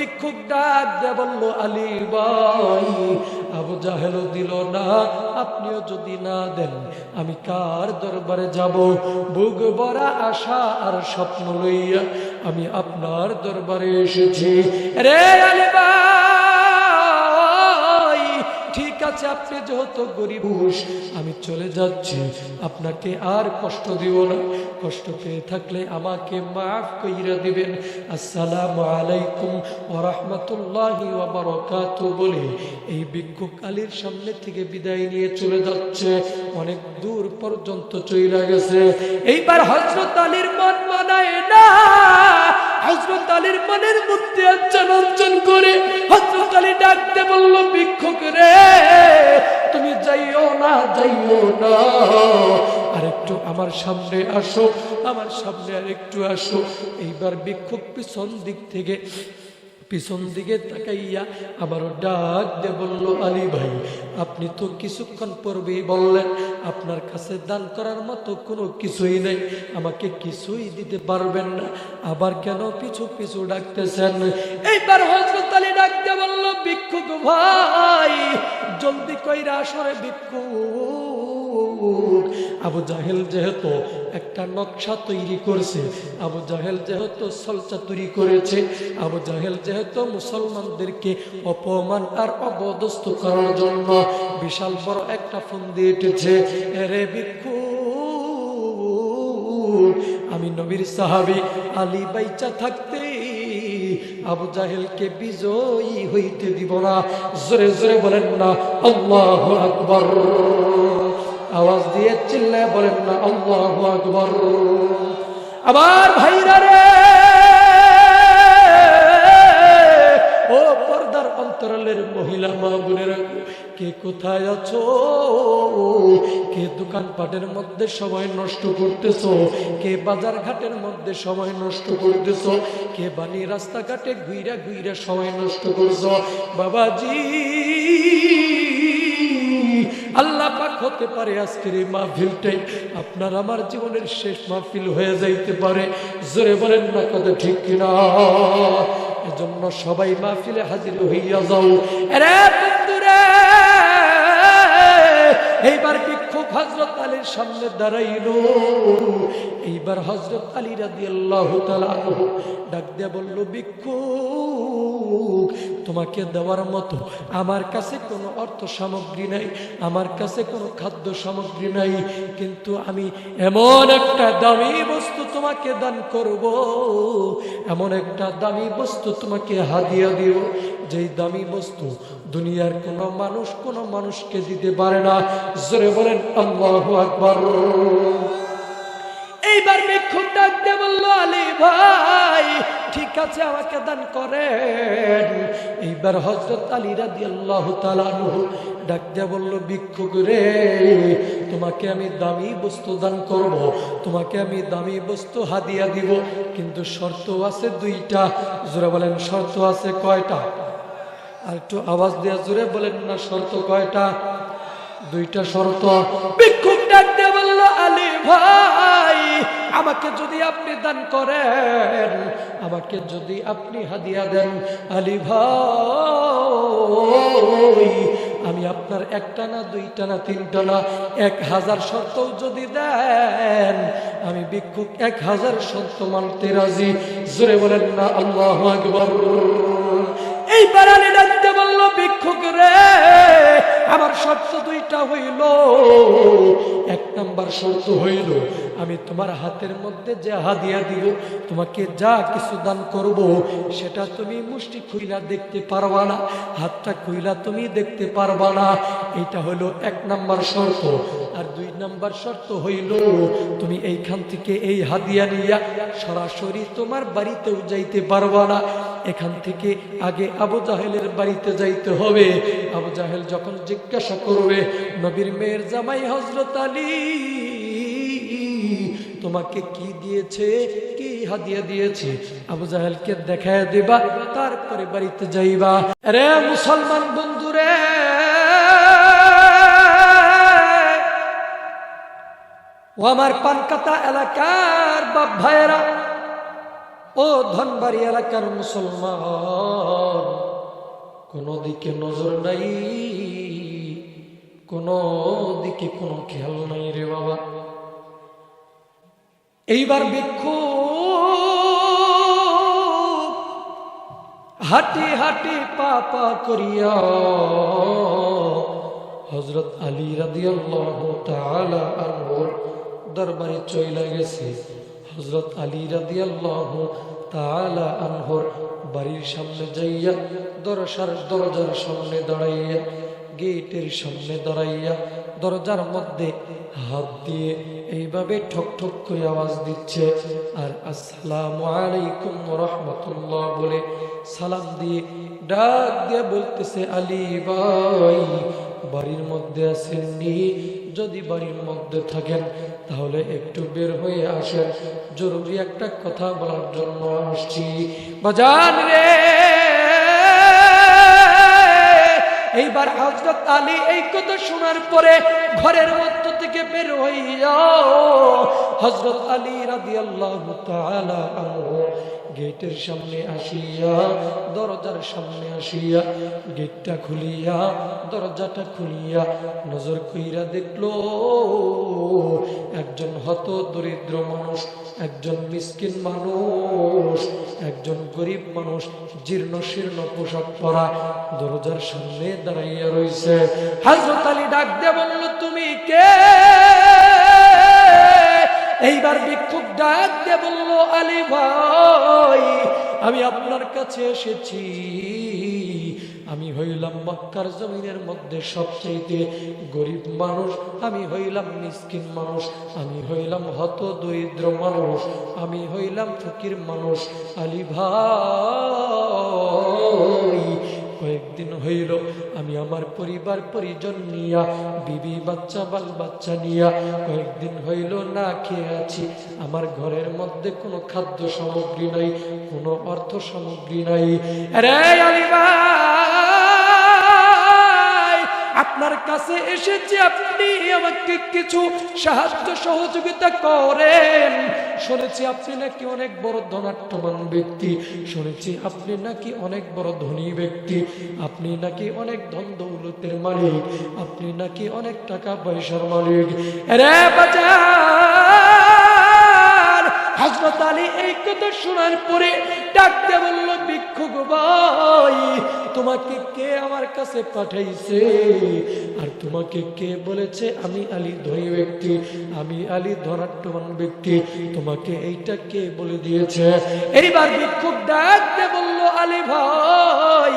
ভিক্ষুক ডাক দিয়ে বলল, আলী ভাই, আবু জাহেলও দিল না, আপনিও যদি না দেন, আমি কার দরবারে যাব। বুক ভরা আশা আর স্বপ্ন লইয়া আমি আপনার দরবারে এসেছি। রে আলী ভাই আছে, আপনি যেহেতু গরিব আমি চলে যাচ্ছি। আপনাকে আর কষ্ট দিব না। কষ্ট পেয়ে থাকলে আমাকে মাফ কইরা দিবেন। আসসালামু আলাইকুম ওয়া রাহমাতুল্লাহি বলে এই ভিক্ষুক আলীর সামনে থেকে বিদায় নিয়ে চলে যাচ্ছে। অনেক দূর পর্যন্ত চলে গেছে। এইবার হযরত আলীর মন মানায় না। হযরত আলীর মনের মধ্যে আচ্ছা অঞ্চন করে হজরত আলী ডাকতে বলল, ভিক্ষুক রে, তুমি যাইও না যাইও না। আর একটু আমার সামনে আসো, আমার সামনে আর একটু আসো। এইবার ভিক্ষুক পিছন দিক থেকে পিছন দিকে তাকাইয়া আবারও ডাক দিয়ে বলল, আলী ভাই, আপনি তো কিছুক্ষণ পূর্বেই বললেন, আপনার কাছে দান করার মতো কোনো কিছুই নেই। আমাকে কিছুই দিতে পারবেন না। আবার কেন পিছু পিছু ডাকতেছেন? এইবার হজরত আলী ডাক দিয়ে বলল, ভিক্ষুক ভাই, জলদি কইরা আসরে ভিক্ষুক আবু জাহেল যেহেতু একটা নকশা তৈরি করছে, আবু জাহেল যেহেতু সলচা তৈরি করেছে, আবু জাহেল যেহেতু মুসলমানদেরকে অপমান আর অবদস্ত করার জন্য বিশাল বড় একটা ফোন দিয়ে উঠেছে এরে ভিক্ষু, আমি নবীর সাহাবি, আলী বাইচা থাকতে আবু জাহেলকে বিজয়ী হইতে দিব না। জোরে জোরে বলেন না, আল্লাহ আকবর। আওয়াজ দিয়ে চিল্লায় বলেন না, আল্লাহ আকবর। আবার ভাইরা রে, ও পর্দার অন্তরালের মহিলা মা বোনেরা, কে কোথায় আছো? কে দোকান পাটের মধ্যে সময় নষ্ট করতেছ? কে বাজার ঘাটের মধ্যে সময় নষ্ট করতেছো? কে বানি রাস্তাঘাটে ঘুইরা ঘুইরা সময় নষ্ট করছ? বাবাজি আল্লাহ পাক হতে পারে আজকের এই মাহফিলটাই। আপনার আমার জীবনের শেষ মাহফিল হয়ে যাইতে পারে। জোরে বলেন না কথা ঠিক কিনা? এজন্য সবাই মাহফিলে হাজির হইয়া যাও। হজরত আলীর সামনে দাঁড়াইল। এইবার হজরত আলী রাদি আল্লাহ ডাক দিয়া বলল ভিক্ষুক তোমাকে দেওয়ার মতো আমার কাছে কোনো অর্থ সামগ্রী নাই, আমার কাছে কোনো খাদ্য সামগ্রী নাই, কিন্তু আমি এমন একটা দামি বস্তু তোমাকে দান করব, এমন একটা দামি বস্তু তোমাকে হাদিয়া দিব যেই দামি বস্তু দুনিয়ার কোনো মানুষ কোনো মানুষকে দিতে পারে না। জোরে বলেন, আল্লাহ আকবর। এইবার ভিক্ষুক বলল, আলী ভাই, ঠিক আছে, আমাকে দান করেন। এইবার হজরত আলী রাদি আল্লাহ ডাক দিয়ে বলল ভিক্ষুক রে, তোমাকে আমি দামি বস্তু দান করব, তোমাকে আমি দামি বস্তু হাদিয়া দিব, কিন্তু শর্ত আছে দুইটা। জোরে বলেন, শর্ত আছে কয়টা? আর একটু আওয়াজ দেওয়া জোরে বলেন, না, শর্ত কয়টা? দুইটা শর্ত। ভিক্ষুক ডাক দিয়ে আমাকে যদি আপনি দান করেন, আমাকে যদি আপনি হাদিয়া দেন, আলী ভাই, আমি আপনার একটা না, দুইটা না, তিনটা না, এক হাজার শর্তও যদি দেন, আমি ভিক্ষুক এক হাজার শর্ত মানতে রাজি। জোরে বলেন, না, আল্লাহ আকবর। এইবার আলী ডাকতে বলল ভিক্ষুক রে আমার শর্ত দুইটা হইল। এক নাম্বার শর্ত হইল, আমি তোমার হাতের মধ্যে যে হাদিয়া দিব, তোমাকে যা কিছু দান করব, সেটা তুমি মুষ্টি খুইলা দেখতে পারবা না, হাতটা খুইলা তুমি দেখতে পারবা না। এটা হলো এক নাম্বার শর্ত। আর দুই নাম্বার শর্ত হইল, তুমি এইখান থেকে এই হাদিয়া নিয়া সরাসরি তোমার বাড়িতেও যাইতে পারবা না। এখান থেকে আগে আবু জাহেলের বাড়িতে যাইতে হবে। আবু জাহেল যখন জিজ্ঞাসা করবে, নবীর মেয়ের জামাই হজরত আলী, তোমাকে কি দিয়েছে? কি হাদিয়া দিয়েছে? আবু জাহেলকে দেখায় দিবা, তারপরে বাড়িতে যাইবা। রে মুসলমান বন্ধুরে, ও আমার পানকাতা এলাকার বাপ ভাইয়েরা, ও ধনবাড়ি এলাকার মুসলমান, কোনো দিকে নজর নাই। কোনো দিকে কোনো খেয়াল নাই রে বাবা। এইবার ভিক্ষু হাঁটি হাঁটি পা পা করিয়া হজরত আলী রাদিয়াল্লাহু তাআলা দরবারে চইলা গেছে। হজরত আলী রাদিয়াল্লাহু তাআলা আনহুর বাড়ির সামনে যাইয়া দরসার দরজার সামনে দাঁড়াইয়া গেটের সামনে দাঁড়াইয়া দরজার মধ্যে হাত দিয়ে এইভাবে ঠক ঠক করে আওয়াজ দিচ্ছে। আর আসসালামু আলাইকুম রহমতুল্লাহ বলে সালাম দিয়ে ডাক দিয়ে বলতেছে, আলী ভাই, বাড়ির মধ্যে আসেননি? যদি বাড়ির মধ্যে থাকেন তাহলে একটু বের হয়ে আসেন। জরুরি একটা কথা বলার জন্য আসছি। বাজান রে! এইবার হজরত আলী এই কথা শোনার পরে ঘরের মধ্য থেকে বের হইয়া হজরত আলী রাদি আল্লাহ গেটের সামনে আসিয়া, দরজার সামনে আসিয়া, গেটটা খুলিয়া, দরজাটা খুলিয়া নজর কইরা দেখল, একজন হত দরিদ্র মানুষ, একজন মিসকিন মানুষ, একজন গরিব মানুষ, জীর্ণ শীর্ণ পোশাক পরা দরজার সামনে দাঁড়াইয়া রইছে। হাজরত আলী ডাক দিয়ে বলল, তুমি কে? এইবার ভিক্ষুক ডাক দিয়ে বলল, আলী ভাই, আমি আপনার কাছে এসেছি। আমি হইলাম মক্কার জমিনের মধ্যে সবচেয়ে গরিব মানুষ। আমি হইলাম মিসকিন মানুষ। আমি হইলাম হত দরিদ্র মানুষ। আমি হইলাম ফকির মানুষ। আলী ভাই কয়েকদিন হইল, আমি আমার পরিবার পরিজন নিয়া, বিবি বাচ্চা, বাল বাচ্চা নিয়া কয়েকদিন হইল না খেয়ে আছি। আমার ঘরের মধ্যে কোনো খাদ্য সামগ্রী নাই, কোনো অর্থ সামগ্রী নাই। রে আলী ভাই আপনার কাছে এসেছি, আপনি আমাকে কিছু সাহায্য সহযোগিতা করেন। শুনেছি আপনি নাকি অনেক বড় ধনাট্যবান ব্যক্তি। শুনেছি আপনি নাকি অনেক বড় ধনী ব্যক্তি। আপনি নাকি অনেক ধন দৌলতের মালিক। আপনি নাকি অনেক টাকা পয়সার মালিক। রে বাজার হজরত এই কথা শোনার পরে ডাকতে বলল ভিক্ষুক ভাই, তোমাকে কে আমার কাছে পাঠাইছে? আর তোমাকে কে বলেছে, আমি আলী ধনী ব্যক্তি, আমি আলী ধনাট্যবান ব্যক্তি, তোমাকে এইটা কে বলে দিয়েছে? এইবার ভিক্ষুক ডাকতে বলল, আলী ভাই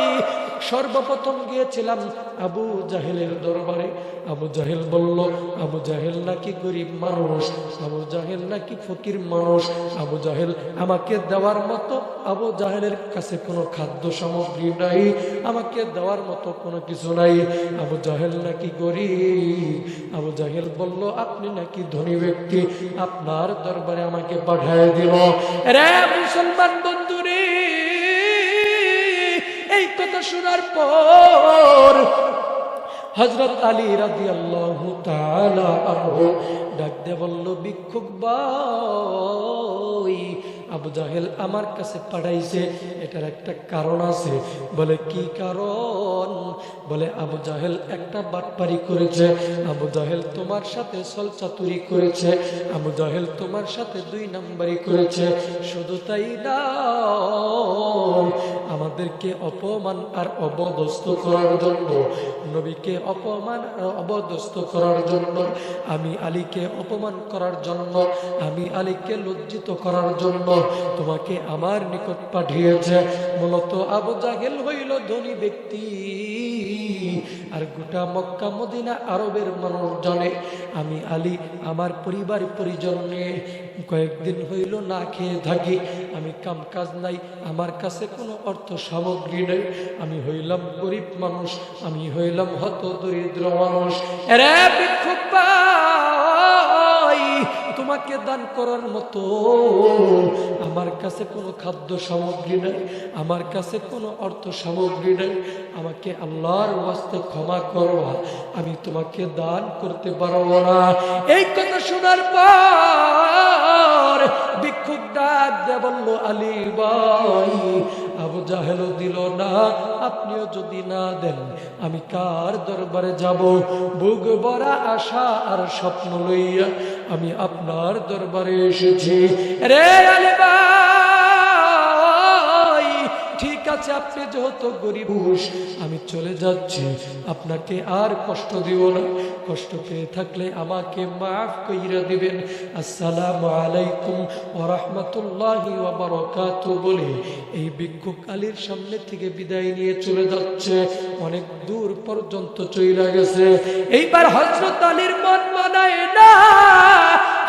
সর্বপ্রথম গিয়েছিলাম আবু জাহেলের দরবারে। আবু জাহেল বলল, আবু জাহেল নাকি গরিব মানুষ? আবু জাহেল নাকি ফকির মানুষ? আবু জাহেল, আমাকে দেওয়ার মতো আবু জাহেলের কাছে কোনো খাদ্য সামগ্রী নাই, আমাকে দেওয়ার মতো কোনো কিছু নাই। আবু জাহেল নাকি গরিব? আবু জাহেল বলল, আপনি নাকি ধনী ব্যক্তি, আপনার দরবারে আমাকে পাঠায় দিল। রে মুসলমান বন্ধুরে এই কথা শোনার পর হজরত আলী রাজি আল্লাহ ডাক দে বলল ভিক্ষুক ভাই আবু জাহেল আমার কাছে পাঠাইছে, এটার একটা কারণ আছে। বলে, কি কারণ? বলে, আবু জাহেল একটা বাটপারি করেছে, আবু জাহেল তোমার সাথে সলচাতুরি করেছে, আবু জাহেল তোমার সাথে দুই নাম্বারি করেছে, শুধু তাই না, আমাদেরকে অপমান আর অবদস্ত করার জন্য, নবীকে অপমান আর অবদস্ত করার জন্য, আমি আলীকে অপমান করার জন্য, আমি আলীকে লজ্জিত করার জন্য তোমাকে আমার নিকট পাঠিয়েছে। মূলত আবু জাহেল হইল ধনী ব্যক্তি। আর গোটা মক্কা, মদিনা আরবের মানুষ জানে আমি আলী, আমার পরিবার পরিজন নিয়ে কয়েকদিন হইল না খেয়ে থাকি। আমি কাম কাজ নাই, আমার কাছে কোনো অর্থ সামগ্রী নেই। আমি হইলাম গরিব মানুষ, আমি হইলাম হত দরিদ্র মানুষ। এরে ভিক্ষুক ভাই তোমাকে দান করার মতো। আমার কাছে কোনো খাদ্য সামগ্রী নেই, আমার কাছে কোনো অর্থ সামগ্রী নেই। আমাকে আল্লাহর ওয়াস্তে ক্ষমা করবা আমি তোমাকে দান করতে পারব না। এই কথা শোনার পর ভিক্ষুক ডাক দে আলী ভাই আবু জাহেলও দিল না, আপনিও যদি না দেন, আমি কার দরবারে যাব? বুক ভরা আশা আর স্বপ্ন লইয়া আমি আপনার দরবারে এসেছি। রে ঠিক আছে, আপনি যেহেতু গরিব আমি চলে যাচ্ছি। আপনাকে আর কষ্ট দিব না। কষ্ট পেয়ে থাকলে আমাকে মাফ কইরা দিবেন। আসসালামু আলাইকুম ওয়া রাহমাতুল্লাহি ওয়া বারাকাতুহু বলে এই ভিক্ষুক আলীর সামনে থেকে বিদায় নিয়ে চলে যাচ্ছে। অনেক দূর পর্যন্ত চলে গেছে। এইবার হযরত আলীর মন মানায় না।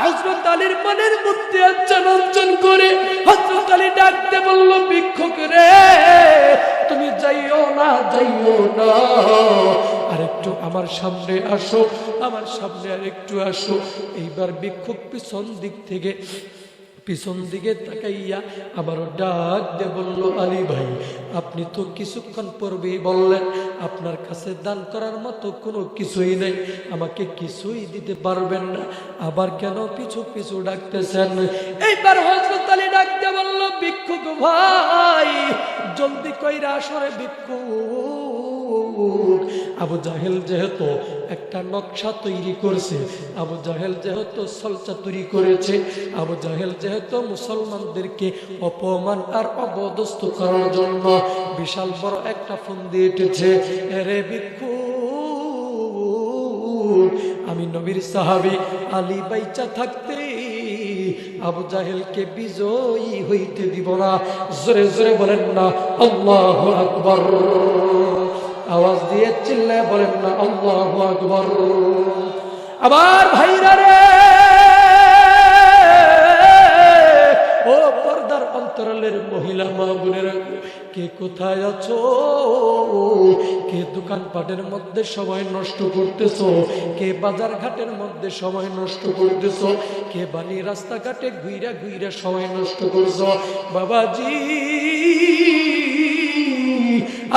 হযরত আলীর মনের মধ্যে অর্জন অর্জন করে হযরত আলী ডাকতে বলল, ভিক্ষুক রে, তুমি যাইও না যাইও না। আর একটু আমার সামনে আসো, আমার সামনে আর একটু আসো। এইবার ভিক্ষুক পিছন দিক থেকে, পিছন দিকে তাকাইয়া আবারও ডাক দিয়ে বলল, আলী ভাই, আপনি তো কিছুক্ষণ পূর্বেই বললেন, আপনার কাছে দান করার মতো কোনো কিছুই নেই। আমাকে কিছুই দিতে পারবেন না। আবার কেন পিছু পিছু ডাকতেছেন? এইবার হজরত আলী ডাক দিয়ে বলল, ভিক্ষুক ভাই, জলদি কইরা আসরে ভিক্ষুক আবু জাহেল যেহেতু একটা নকশা তৈরি করছে, আবু জাহেল যেহেতু সলচা তৈরি করেছে, আবু জাহেল যেহেতু মুসলমানদেরকে অপমান আর অবদস্ত করার জন্য বিশাল বড় একটা ফোন দিয়ে উঠেছে এরে ভিক্ষু, আমি নবীর সাহাবি আলী বাইচা থাকতে আবু জাহেলকে বিজয়ী হইতে দিব না। জোরে জোরে বলেন না, আল্লাহ আকবর। আওয়াজ দিয়ে চিল্লায় বলেন না, আল্লাহ আকবর। আবার ভাইরা রে, ও পর্দার অন্তরালের মহিলা মা বোনেরা, কে কোথায় আছো? কে দোকানপাটের মধ্যে সময় নষ্ট করতেছো? কে বাজার ঘাটের মধ্যে সময় নষ্ট করতেছ? কে বানি রাস্তাঘাটে ঘুইরা ঘুইরা সময় নষ্ট করছ? বাবাজি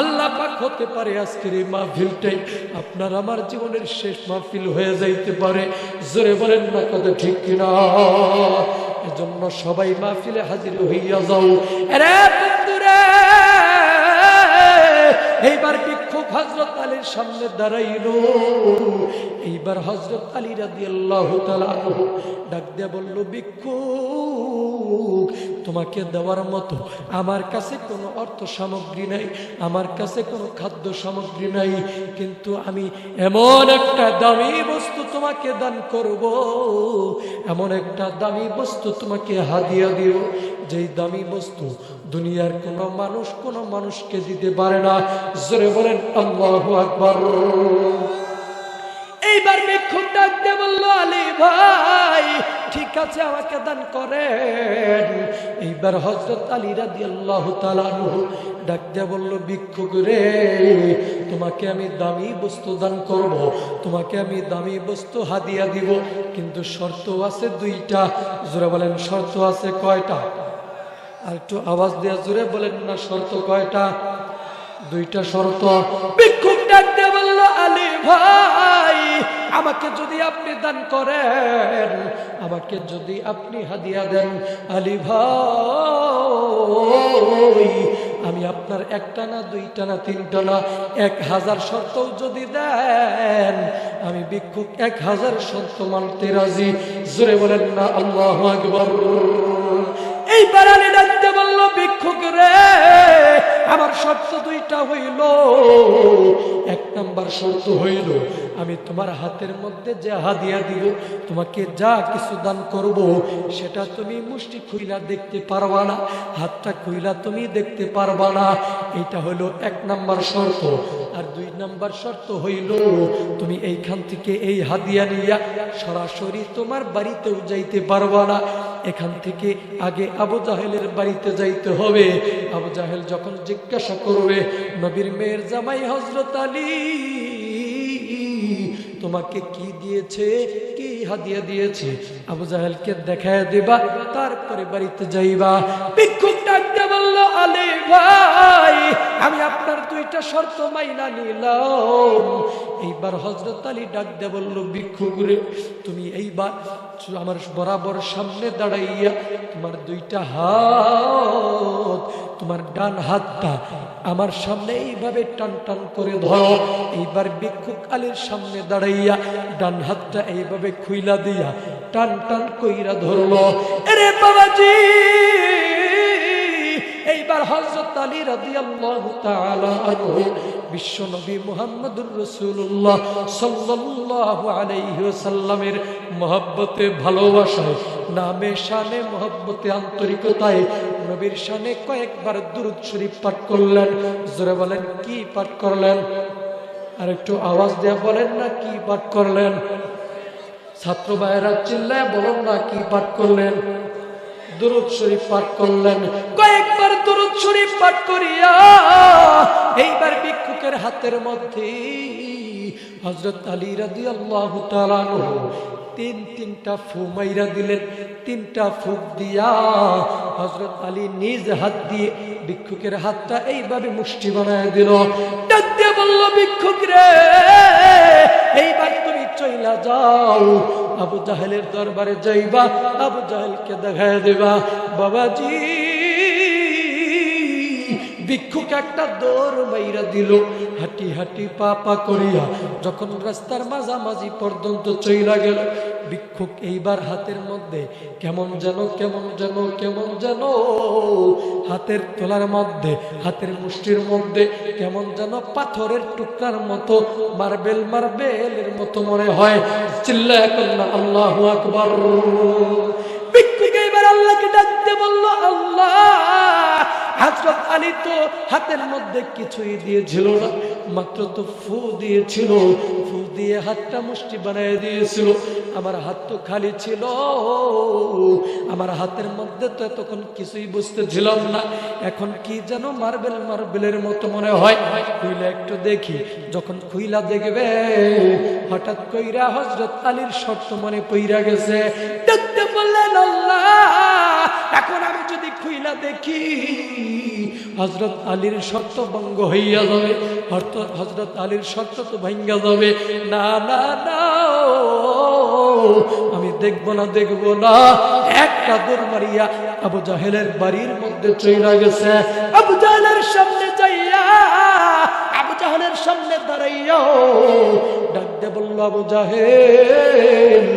আল্লাহ পাক হতে পারে আজকের এই মাহফিলটাই। আপনার আমার জীবনের শেষ মাহফিল হয়ে যাইতে পারে। জোরে বলেন না কথা ঠিক কিনা? এজন্য সবাই মাহফিলে হাজির হইয়া যাও। এরে বন্ধুরা, এইবার বিক্ষোভ আলীর সামনে দাঁড়াইল। এইবার হজরত আলী রাদি আল্লাহ ডাক দিয়ে বলল ভিক্ষুক তোমাকে দেওয়ার মতো আমার কাছে কোনো অর্থ সামগ্রী নাই, আমার কাছে কোনো খাদ্য সামগ্রী নাই, কিন্তু আমি এমন একটা দামি বস্তু তোমাকে দান করব, এমন একটা দামি বস্তু তোমাকে হাদিয়া দিব যেই দামি বস্তু দুনিয়ার কোনো মানুষ কোনো মানুষকে দিতে পারে না। জোরে বলেন, আল্লাহ আকবর। এইবার ভিক্ষুক ডাক দিয়ে বলল, আলী ভাই, ঠিক আছে, আমাকে দান করেন। এইবার হজরত আলী আল্লাহ তোমাকে আমি দামি বস্তু দান করব, তোমাকে আমি দামি বস্তু হাদিয়া দিব, কিন্তু শর্ত আছে দুইটা। জোরে বলেন, শর্ত আছে কয়টা? একটু আওয়াজ দেওয়া জোরে বলেন না, শর্ত কয়টা? দুইটা শর্ত। ভিক্ষুক ডাক দিয়ে বলল, আলী ভাই, আমাকে যদি আপনি দান করেন, আমাকে যদি আপনি হাদিয়া দেন, আলী ভাই, আমি আপনার একটা না, দুইটা না, তিনটা না, এক হাজার শর্তও যদি দেন, আমি ভিক্ষুক এক হাজার শর্ত মানতে রাজি। জোরে বলেন না, আল্লাহ আকবর। এই বারানে ডাকতে বলল, ভিক্ষুক রে, আমার শর্ত দুইটা হইল। এক নাম্বার শর্ত হইল, আমি তোমার হাতের মধ্যে যে হাদিয়া দিব, তোমাকে যা কিছু দান করব, সেটা তুমি মুষ্টি খুইলা দেখতে পারবা না, হাতটা খুইলা তুমি দেখতে পারবা না। এটা হলো এক নাম্বার শর্ত। আর দুই নাম্বার শর্ত হইল, তুমি এইখান থেকে এই হাদিয়া নিয়া সরাসরি তোমার বাড়িতেও যাইতে পারবা না। এখান থেকে আগে আবু জাহেলের বাড়িতে যাইতে হবে। আবু জাহেল যখন জিজ্ঞাসা করবে, নবীর মেয়ের জামাই হজরত আলী, তোমাকে কি দিয়েছে? কি হাদিয়া দিয়েছে? আবু জাহেলকে দেখায় দেবা, তারপরে বাড়িতে যাইবা। আলী ভাই, আমি আপনার দুইটা শর্ত মাইনা নিলাম। এইবার হজরত আলী ডাক দে বলল ভিক্ষুকুরে তুমি এইবার আমার বরাবর সামনে দাঁড়াইয়া তোমার দুইটা হাত, তোমার ডান হাতটা আমার সামনে এইভাবে টান টান করে ধরো। এইবার ভিক্ষুক আলীর সামনে দাঁড়াইয়া ডান হাতটা এইভাবে খুইলা দিয়া টান টান কইরা ধরলো, এরে বাবাজি! এইবার হযরত আলী রাদিয়াল্লাহু তাআলা আনহু, বিশ্ব নবী মুহাম্মদুর রাসূলুল্লাহ সাল্লাল্লাহু আলাইহি ওয়াসাল্লামের মহব্বতে, ভালোবাসায়, নামে শানে, মহব্বতে, আন্তরিকতায় নবীর শানে কয়েকবার দুরূদ শরীফ পাঠ করলেন। জোরে বলেন, কি পাঠ করলেন? আর একটু আওয়াজ দেয়া বলেন না, কি পাঠ করলেন? ছাত্র ভাইয়েরা, চিল্লায় বলেন না, কি পাঠ করলেন? দুরুদ শরীফ পাঠ করলেন। কয়েকবার দুরুদ শরীফ পাঠ করিয়া এইবার ভিক্ষুকের হাতের মধ্যে হজরত আলী রাদি আল্লাহ তিন তিনটা ফু মাইরা দিলেন। তিনটা ফুক দিয়া হজরত আলী নিজ হাত দিয়ে ভিক্ষুকের হাতটা এইভাবে মুষ্টি বানায় দিল। ডাক দিয়ে বলল, ভিক্ষুক রে, এইবার তুমি চইলা যাও। আবু জাহেলের দরবারে যাইবা, আবু জাহেলকে দেখায় দেবা, বাবাজি, ভিক্ষুক একটা দৌড় মাইরা দিল। হাঁটি হাঁটি পা পা করিয়া যখন রাস্তার মাঝামাঝি পর্যন্ত চইলা গেল, ভিক্ষুক এইবার হাতের মধ্যে, কেমন যেন কেমন যেন কেমন যেন, হাতের তোলার মধ্যে, হাতের মুষ্টির মধ্যে, কেমন যেন পাথরের টুকরার মতো, মার্বেল, মার্বেলের মতো মনে হয় চিল্লা এখন না আল্লাহ আকবর। আলী তো হাতের মধ্যে কিছুই দিয়েছিল না, মাত্র তো ফু দিয়েছিল। ফু দিয়ে হাতটা মুষ্টি বানিয়ে দিয়েছিল। আমার হাত তো খালি ছিল। আমার হাতের মধ্যে তো তখন কিছুই বুঝতেছিলাম না। এখন কি যেন মার্বেল মার্বেলের মতো মনে হয়। খুইলা একটু দেখি, যখন খুইলা দেখবে, হঠাৎ কইরা হজরত আলীর শর্ত মনে পইরা গেছে। দেখতে বললেন আল্লাহ! এখন আমি যদি খুইলা দেখি হজরত আলীর শর্ত ভঙ্গ হইয়া যাবে হজরত আলীর সত্য তো ভাঙ্গা যাবে। না না না আমি দেখব না দেখব না। একটা দৌড় মারিয়া আবু জাহেলের বাড়ির মধ্যে চইলা গেছে। আবু জাহেলের সামনে যাইয়া, আবু জাহেলের সামনে দাঁড়াইয়া ডাক দে বলল, আবু জাহেল,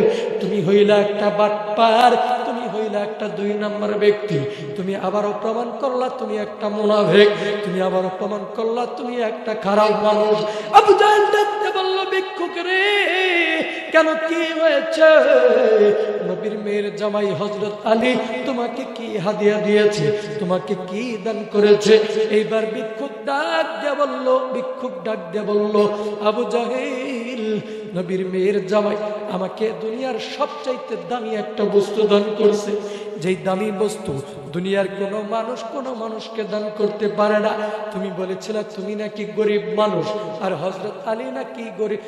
তুমি হইলা একটা বাটপার তুমি একটা দুই নম্বর ব্যক্তি। তুমি আবারও প্রমাণ করলা তুমি একটা মোনাভেক তুমি আবারও প্রমাণ করলা তুমি একটা খারাপ মানুষ। আবু জাহেল ডাকতে বলল, ভিক্ষুক রে, কেন কি হয়েছে? নবীর মেয়ের জামাই হজরত আলী তোমাকে কি হাদিয়া দিয়েছে? তোমাকে কি দান করেছে? এইবার ভিক্ষুক ডাক দিয়ে বলল, ভিক্ষুক ডাক দিয়ে বলল, আবু জাহিল নবীর মেয়ের জামাই আমাকে দুনিয়ার সবচাইতে দামি একটা বস্তু দান করছে। যেই দামি বস্তু দুনিয়ার কোনো মানুষ কোনো মানুষকে দান করতে পারে না। তুমি বলেছিলে, তুমি নাকি গরিব মানুষ। আর হজরত আলী নাকি গরিব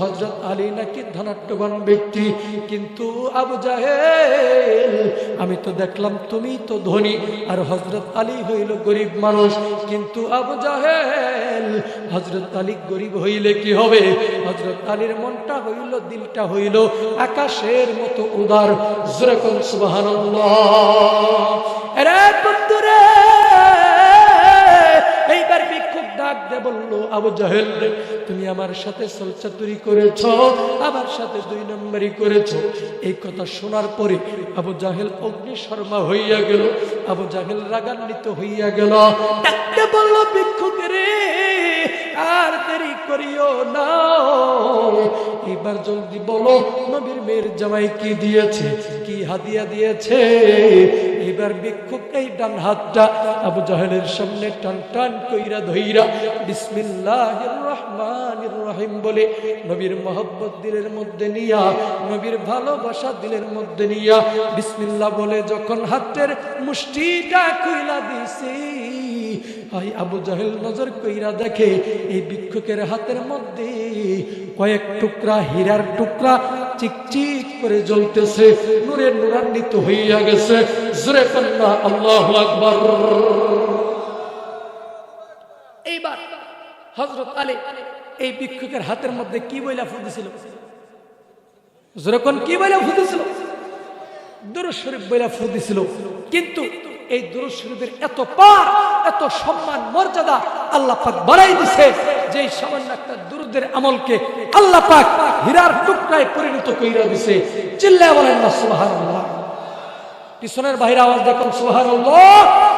হজরত আলী নাকি ধনাট্যবান ব্যক্তি। কিন্তু আবু জাহেল, আমি তো দেখলাম তুমি তো ধনী। আর হজরত আলী হইল গরিব মানুষ। কিন্তু আবু জাহেল হজরত আলী গরিব হইলে কি হবে? হজরত আলীর মনটা হইল, দিলটা হইল আকাশের মতো উদার। যেরকম সুবাহান এইবার ডাক দে বলল, আবু তুমি আমার সাথে করেছ, আমার সাথে দুই নম্বরই করেছ। এই কথা শোনার পরে আবু জাহেল অগ্নি শর্মা হইয়া গেল, আবু জাহেল রাগান্বিত হইয়া গেল। ডাকতে বলল, ভিক্ষুক রে, আর দেরি করিও না। এবার জলদি বলো, নবীর মেয়ের জামাই কি দিয়েছে? কি হাদিয়া দিয়েছে? এবার ভিক্ষুক এই ডান হাতটা, আবু জাহেলের সামনে টান টান কইরা ধইরা বিসমিল্লাহির রহমানির রহিম বলে, নবীর দিলের মধ্যে নিয়া, নবীর ভালোবাসা দিলের মধ্যে নিয়া, বিসমিল্লাহ বলে যখন হাতের মুষ্টিটা কইলা দিছি আবু জাহেল নজর কইরা দেখে, এই ভিক্ষুকের হাতের মধ্যে কয়েক টুকরা হীরার টুকরা চিকচিক করে জ্বলতেছে, নূরে নূরান্বিত হইয়া গেছে। জোরে কন্যা, আল্লাহ আকবর। এইবার হজরত আলী এই ভিক্ষুকের হাতের মধ্যে কি বইলা ফুটেছিল যেরকম কি বইলা ফুটেছিল দুরুদ শরীফ বইলা ফুটেছিল কিন্তু এই দুরুদ এত পার এত সম্মান, মর্যাদা আল্লাহ পাক বাড়াই দিছে যে সামান্য একটা দুরুদের আমলকে আল্লাহ পাক হীরার টুকরায় পরিণত কইরা দিছে। চিল্লায় বলেন না, সুবহানাল্লাহ। পিছনের বাইরে আওয়াজ দেখুন, সুবহানাল্লাহ।